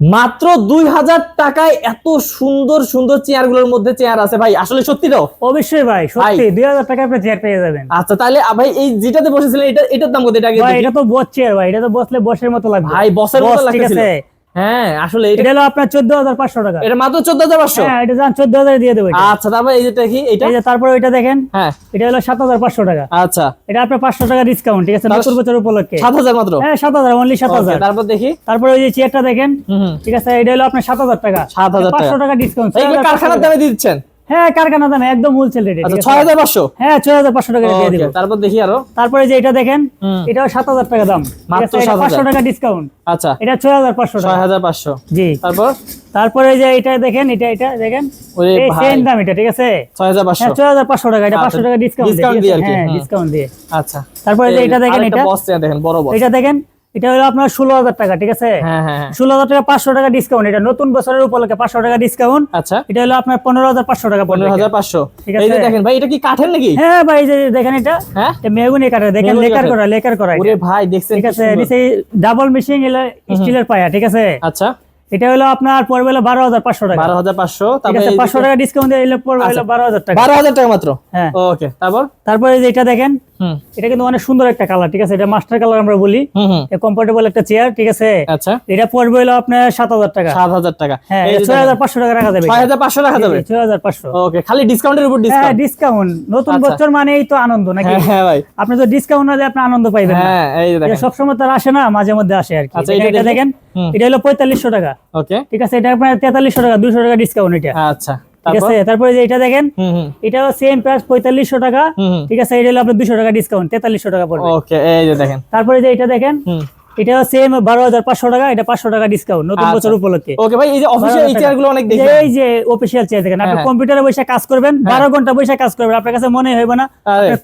মাত্র দুই হাজার টাকায় এত সুন্দর সুন্দর চেয়ারগুলোর মধ্যে চেয়ার আছে ভাই। আসলে সত্যি তো? অবশ্যই ভাই সত্যি দুই হাজার টাকা আপনি চেয়ার পেয়ে যাবেন। আচ্ছা তাহলে ভাই এই যেটাতে বসেছিলেন এটা এটার দাম কত? এটা এটা তো বস চেয়ার ভাই এটা তো বসলে বসের মতো লাগবে। ভাই বসের মতো লাগতেছিল। হ্যাঁ আসলে এটা এটা হলো আপনার চোদ্দ হাজার পাঁচশো টাকা। এটা মাত্র চোদ্দ হাজার পাঁচশো? হ্যাঁ এটা চোদ্দ হাজার দিয়ে দেব এটা। আচ্ছা তারপর এই যেটা কি এটা এই যে তারপরে ওইটা দেখেন হ্যাঁ। এটা হলো সাত হাজার পাঁচশো টাকা। আচ্ছা। এটা আপনার পাঁচশো টাকা ডিসকাউন্ট ঠিক আছে? নতুন বছর উপলক্ষে। সাত হাজার মাত্র? হ্যাঁ সাত হাজার অনলি সাত Okay, হাজার তারপর দেখি। তারপরে ওই যে চেয়ারটা দেখেন ঠিক আছে? এটা হলো আপনার সাত হাজার টাকা। 7,000 পাঁচশো টাকা। ডিসকাউন্ট এইগুলো কারখানার দামে দিচ্ছেন? হ্যাঁ কারখানা দামে একদম হোলসেল রেটে আচ্ছা ছয় হাজার পাঁচশো? হ্যাঁ ছয় হাজার পাঁচশো টাকা দিয়ে দিব। তারপর দেখি আরও। তারপরে যে এটা দেখেন। এটাও সাত হাজার টাকা দাম। মাত্র 7,000 পাঁচশো টাকা ডিসকাউন্ট আচ্ছা। এটা ছয় হাজার পাঁচশো ছয় টাকা হাজার পাঁচশো। জি। তারপর? তারপরে যে এটা দেখেন এটা এটা দেখেন ওরে ভাই। সেম দাম এটা ঠিক আছে? ছয় হাজার পাঁচশো। হ্যাঁ টাকা এটা আচ্ছা, পাঁচশো টাকা ডিসকাউন্ট discount দিয়ে আর কি, হ্যাঁ ডিসকাউন্ট দিয়ে। আচ্ছা। তারপরে যে এটা দেখেন এটা বস দেখেন বড় বস এটা দেখেন এটা হলো আপনার ষোলো হাজার টাকা ঠিক আছে? হ্যাঁ হ্যাঁ হ্যাঁ। ষোলো হাজার টাকা পাঁচশো টাকা ডিসকাউন্ট এটা নতুন বছরের উপলক্ষে পাঁচশো টাকা ডিসকাউন্ট আচ্ছা। এটা হলো আপনার পনেরো হাজার পাঁচশো টাকা পনেরো হাজার পাঁচশো। ঠিক আছে। দেখেন ভাই এটা কি কাঠের নাকি? হ্যাঁ ভাই যে দেখেন এটা। হ্যাঁ? মেগুনি কাঠের দেখেন লেকার করা লেকার করা। ওরে ভাই দেখছেন ঠিক আছে নিচে ডাবল মেশিন স্টিলের পায়া ঠিক আছে? আচ্ছা। এটা হলো আপনার পড়বে হলো বারো হাজার পাঁচশো টাকা। বারো হাজার পাঁচশো পাঁচশো টাকা ডিসকাউন্ট দিয়ে এলে পড়বে হলো আচ্ছা। বারো হাজার টাকা। বারো হাজার টাকা মাত্র? হ্যাঁ। ওকে তারপর? তারপরে যে এটা দেখেন এটা কিন্তু অনেক সুন্দর একটা কালার ঠিক আছে? এটা মাস্টার কালার আমরা বলি। কমফোর্টেবল একটা চেয়ার ঠিক আছে? আচ্ছা। এটা পড়বে হলো আপনার সাত হাজার টাকা। সাত হাজার টাকা। হ্যাঁ ছয় হাজার পাঁচশো টাকা রাখা যাবে ছয় হাজার পাঁচশো রাখা যাবে? ছয় হাজার পাঁচশো। ওকে খালি ডিসকাউন্টের উপর হ্যাঁ ডিসকাউন্ট নতুন আচ্ছা। বছর মানেই তো আনন্দ নাকি? হ্যাঁ হ্যাঁ ভাই। আপনি তো ডিসকাউন্ট না আপনি আনন্দ পাইবেন হ্যাঁ এই দেখেন। সবসময় তো আসে না মাঝে মধ্যে আসে আর কি। আচ্ছা, এটা- এটা এটা দেখি। দেখেন এটা হলো পঁয়তাল্লিশশো টাকা। ওকে ঠিক আছে এটা আপনার তেতাল্লিশশো টাকা দুশো টাকা ডিসকাউন্ট এটা। আচ্ছা। ঠিক আছে তারপরে? যে এটা দেখেন এটাও সেম প্রাইস পঁয়তাল্লিশশো টাকা। ঠিক আছে এটা হলো আপনার দুশো টাকা ডিসকাউন্ট তেতাল্লিশশো টাকা পড়বে। ওকে এই যে দেখেন। তারপরে যে এটা দেখেন সেম বারো হাজার পাঁচশো টাকা এটা পাঁচশো টাকা ডিসকাউন্ট নতুন আচ্ছা। বছর উপলক্ষে। ওকে ভাই এই যে অফিসিয়াল চেয়ারগুলো অনেক দেখি এই যে অফিসিয়াল চেয়ার দেখেন আপনি হ্যাঁ। কম্পিউটারে বসে কাজ করবেন বারো ঘণ্টা বসে কাজ করবেন আপনার কাছে মনে হইবে না।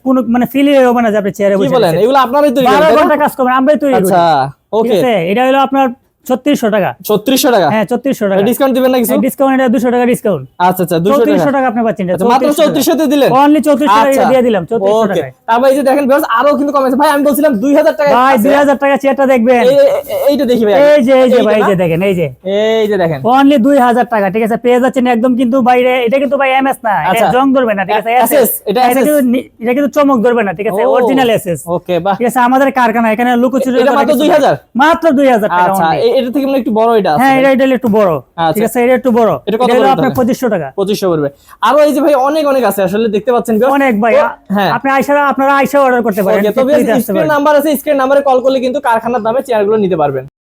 কোনো মানে ফিল হবে না যে আপনি চেয়ারে বসে বলেন? এগুলো আপনারাই তৈরি বারো? ঘণ্টা কাজ করবেন আমরাই তৈরি আচ্ছা ঠিক ওকে আছে এটা হলো আপনার ছত্রিশশো টাকা। ছত্রিশশো টাকা? হ্যাঁ ছত্রিশশো টাকা। ডিসকাউন্ট দিবেন না কিছু? ডিসকাউন্ট এটা দুশো টাকা ডিসকাউন্ট আচ্ছা আচ্ছা দুশো টাকা। টাকা আপনি পাচ্ছেন আচ্ছা, মাত্র চৌত্রিশশো দিলেন? অনলি চৌত্রিশশো আচ্ছা। টাকা দিয়ে দিলাম চৌত্রিশশো ওকে তারপর এই যে দেখেন বিকজ আরও কিন্তু কমেছে ভাই আমি বলছিলাম দুই হাজার টাকা ভাই আছে। দুই হাজার টাকা চেয়ারটা দেখবেন। এই- এই- এই- এইটা দেখি ভাই। এই যে এই যে ভাই এই যে দেখেন এই যে। এই যে দেখেন। অনলি দুই হাজার টাকা ঠিক আছে? পেয়ে যাচ্ছেন একদম কিন্তু বাইরে এটা কিন্তু ভাই এমএস না এটা আচ্ছা। জং ধরবে না ঠিক আছে? এটা কিন্তু এটা কিন্তু চমক ধরবে না ঠিক আছে। অরিজিনাল এসএস ওকে বাহ। ঠিক আছে? আমাদের কারখানা এখানে লুকোচুরি এটা মাত্র 2000? মাত্র দুই হাজার টাকা আচ্ছা এটা থেকে একটু বড় এটা হ্যাঁ এটা এটা একটু বড় আচ্ছা। ঠিক আছে এটা একটু বড় এটা কত হলো আপনার তাহলে? পঁচিশশো টাকা পঁচিশশো পড়বে আরও এই যে ভাই অনেক অনেক আছে আসলে দেখতে পাচ্ছেন। অনেক ভাই হ্যাঁ আপনি আইসা আপনারা আইসা অর্ডার করতে পারেন ওকে তো স্ক্রিন। নাম্বার আছে স্ক্রিন নাম্বারে কল করলে কিন্তু কারখানার দামে চেয়ারগুলো নিতে পারবেন